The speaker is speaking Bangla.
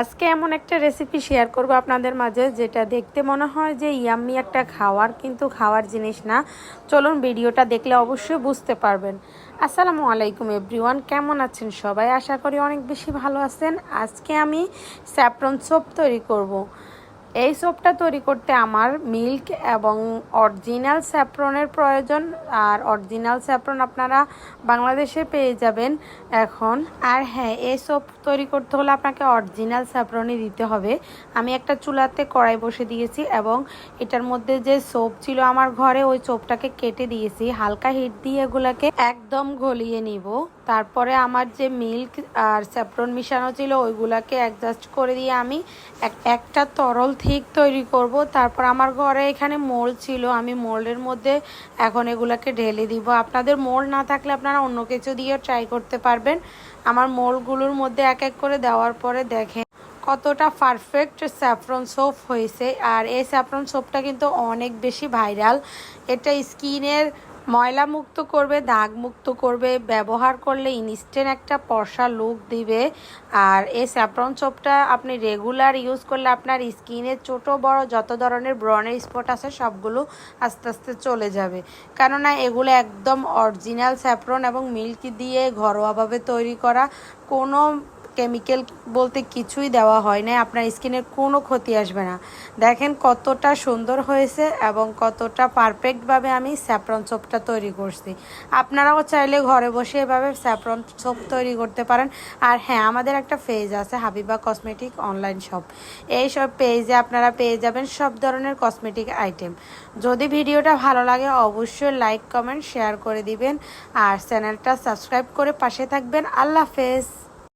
আজকে এমন একটা রেসিপি শেয়ার করব আপনাদের মাঝে, যেটা দেখতে মনে হয় যে ইয়াম্মি একটা খাওয়ার, কিন্তু খাওয়ার জিনিস না। চলুন ভিডিওটা দেখলে অবশ্যই বুঝতে পারবেন। আসসালামু আলাইকুম এভরিওয়ান কেমন আছেন সবাই? আশা করি অনেক বেশি ভালো আছেন। আজকে আমি স্যাপ্রন সোপ তৈরি করব। এই সোপটা তৈরি করতে আমার মিল্ক এবং অরিজিনাল স্যাফরনের প্রয়োজন। আর অরিজিনাল স্যাফরন আপনারা বাংলাদেশে পেয়ে যাবেন এখন। আর হ্যাঁ এই সোপ তৈরি করতে হলে আপনাকে অরিজিনাল স্যাফরনই দিতে হবে। আমি একটা চুলাতে কড়াই বসে দিয়েছি এবং এটার মধ্যে যে সোপ ছিল আমার ঘরে, ওই সোপটাকে কেটে দিয়েছি। হালকা হিট দিয়ে এগুলাকে একদম গলিয়ে নিব। তারপরে আমার যে মিল্ক আর স্যাফরন মিশানো ছিল, ওইগুলাকে অ্যাডজাস্ট করে দিয়ে আমি এক- একটা তরল ঠিক তৈরি করব। তারপর আমার ঘরে এখানে মোল ছিল। আমি মোল্ডের মধ্যে এখন এগুলাকে ঢেলে দিব। আপনাদের মোল না থাকলে আপনারা অন্য কিছু দিয়ে ট্রাই করতে পারবেন। আমার মোলগুলোর মধ্যে এক এক করে দেওয়ার পরে দেখেন কতটা পারফেক্ট স্যাফরন সোপ হয়েছে, আর এই স্যাফরন সোপটা কিন্তু অনেক বেশি ভাইরাল এটা স্কিনের ময়লা মুক্ত করবে দাগ মুক্ত করবে, ব্যবহার করলে ইনস্ট্যান্ট একটা পশা লুক দিবে। আর এই স্যাফরন সোপটা আপনি রেগুলার ইউজ করলে আপনার স্কিনে ছোট, বড় যত ধরনের ব্রনের স্পট আছে সবগুলো আস্তে আস্তে চলে যাবে। কেননা এগুলো একদম অরিজিনাল স্যাফরন এবং মিল্ক দিয়ে ঘরোয়াভাবে তৈরি করা। কোনো কেমিক্যাল বলতে কিছুই দেওয়া হয় না আপনার স্কিনের কোনো ক্ষতি আসবে না। দেখেন কতটা সুন্দর হয়েছে এবং কতটা পারফেক্টভাবে আমি স্যাফরন সোপটা তৈরি করছি। আপনারাও চাইলে ঘরে বসে এভাবে স্যাফরন সোপ তৈরি করতে পারেন। আর হ্যাঁ আমাদের একটা পেজ আছে, হাবিবা কসমেটিক অনলাইন শপ এই সব পেজে আপনারা পেয়ে যাবেন সব ধরনের কসমেটিক আইটেম যদি ভিডিওটা ভালো লাগে, অবশ্যই লাইক কমেন্ট শেয়ার করে দিবেন। আর চ্যানেলটা সাবস্ক্রাইব করে পাশে থাকবেন। আল্লাহ হাফেজ।